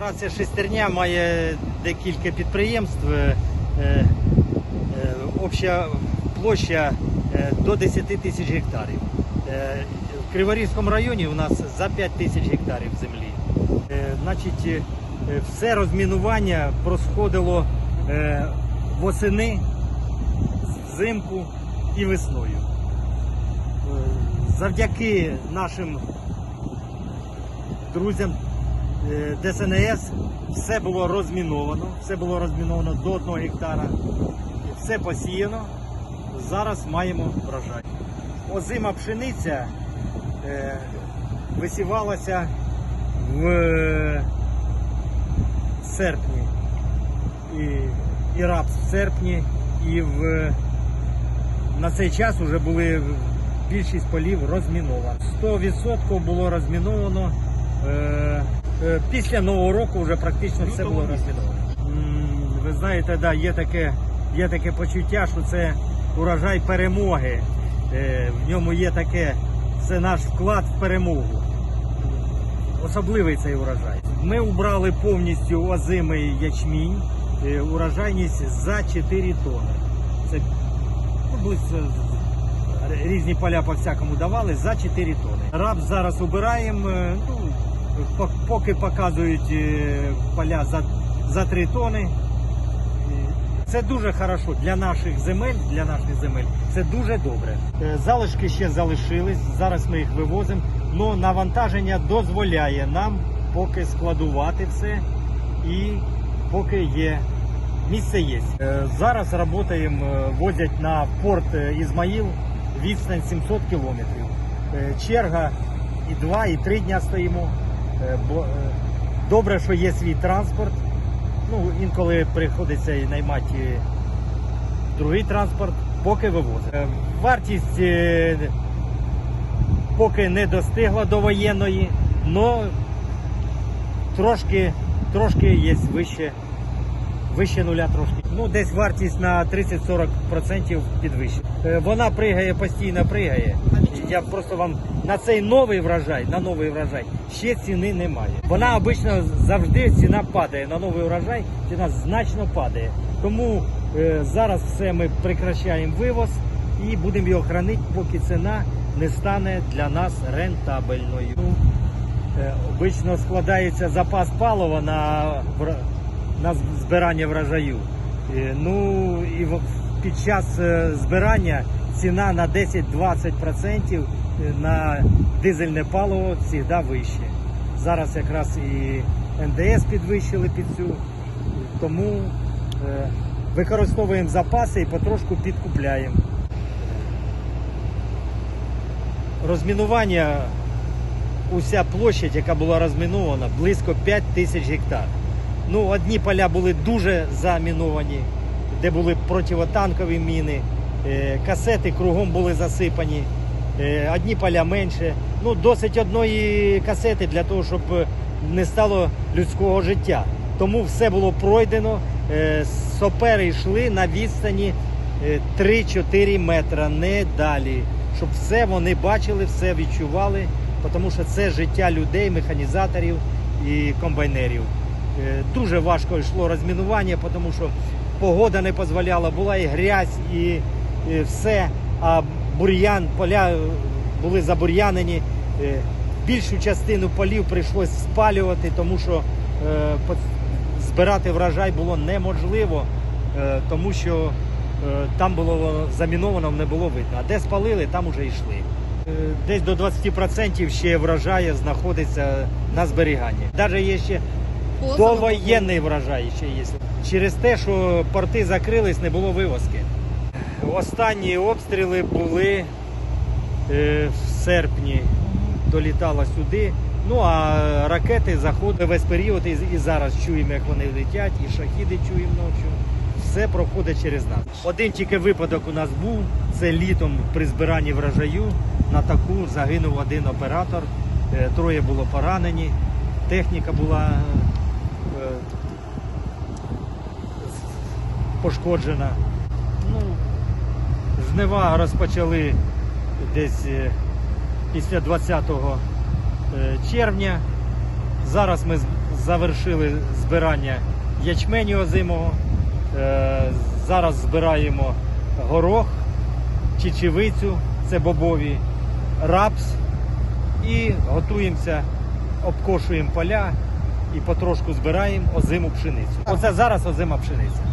Корпорація Шестерня має декілька підприємств. Е, е, Обща площа е, до 10 тисяч гектарів. Е, В Криворізькому районі у нас за 5 тисяч гектарів землі. Е, Значить, е, все розмінування просходило е, восени, взимку і весною. Е, Завдяки нашим друзям е, ДСНС все було розміновано, все було розміновано до 1 гектара, все посіяно. Зараз маємо врожай. Озима пшениця е, висівалася в е, серпні. І, і рапс в серпні, і в, на цей час вже були більшість полів розміновано. 100% було розміновано. Е, е, після Нового року вже практично все було розміновано. Ви знаєте, да, є таке, є таке почуття, що це урожай перемоги. Е, В ньому є таке, це наш вклад в перемогу. Особливий цей урожай. Ми убрали повністю озимий ячмінь, е, урожайність за 4 тони. Це близько різні поля по всякому давали за 4 тони. Рапс зараз убираємо, е, ну, поки показують е, поля за, за 3 тони. Це дуже хорошо для наших земель, для наших земель. Це дуже добре. Е, Залишки ще залишились. Зараз ми їх вивозимо. але навантаження дозволяє нам поки складувати все і поки є. Місце є. Е, Зараз працюємо, возять на порт Ізмаїл відстань 700 кілометрів. Черга і два, і три дня стоїмо. Е, бо, е, Добре, що є свій транспорт. Ну, інколи приходиться і наймати другий транспорт, поки вивозить. Е, Вартість поки не достигла до воєнної, але трошки, трошки є вище, вище нуля трошки. Ну, десь вартість на 30-40% підвищена. Вона пригає, постійно пригає. Я просто вам на цей новий врожай, на новий врожай ще ціни немає. Вона обично завжди ціна падає. На новий врожай ціна значно падає. Тому е, зараз все ми прекращаємо вивоз і будемо його хранити, поки ціна не стане для нас рентабельною. Е, Обично складається запас палива на, на збирання врожаю. Е, Ну і під час е, збирання ціна на 10-20% на дизельне паливо завжди вище. Зараз якраз і НДС підвищили під цю, тому е, використовуємо запаси і потрошку підкупляємо. Розмінування уся площадь, яка була розмінована, близько 5 тисяч гектар. Ну, одні поля були дуже заміновані, де були противотанкові міни, е, касети кругом були засипані, одні поля менше. Ну, досить одної касети для того, щоб не стало людського життя. Тому все було пройдено. Е, Сопери йшли на відстані е, 3-4 метра, не далі. Щоб все вони бачили, все відчували, тому що це життя людей, механізаторів і комбайнерів. Е, Дуже важко йшло розмінування, тому що погода не дозволяла, була і грязь, і все. А бур'ян, поля е, були забур'янені. Е, Більшу частину полів прийшлось спалювати, тому що е, збирати врожай було неможливо, тому що там було заміновано, не було видно. А де спалили, там уже йшли. Десь до 20% ще врожаю знаходиться на зберіганні. Навіть є ще довоєнний врожай ще є. Через те, що порти закрились, не було вивозки. Останні обстріли були е, в серпні, долітало сюди. Ну а ракети заходили весь період і, і зараз чуємо, як вони летять, і шахіди чуємо ночі. Все проходить через нас. Один тільки випадок у нас був. Це літом при збиранні врожаю. На таку загинув один оператор, е, троє було поранені, техніка була е, пошкоджена. Ну, жнива розпочали десь е, після 20 е, червня. Зараз ми завершили збирання ячменю озимого. Е, Зараз збираємо горох, чечевицю, це бобові, рапс і готуємося, обкошуємо поля і потрошку збираємо озиму пшеницю. Оце зараз озима пшениця.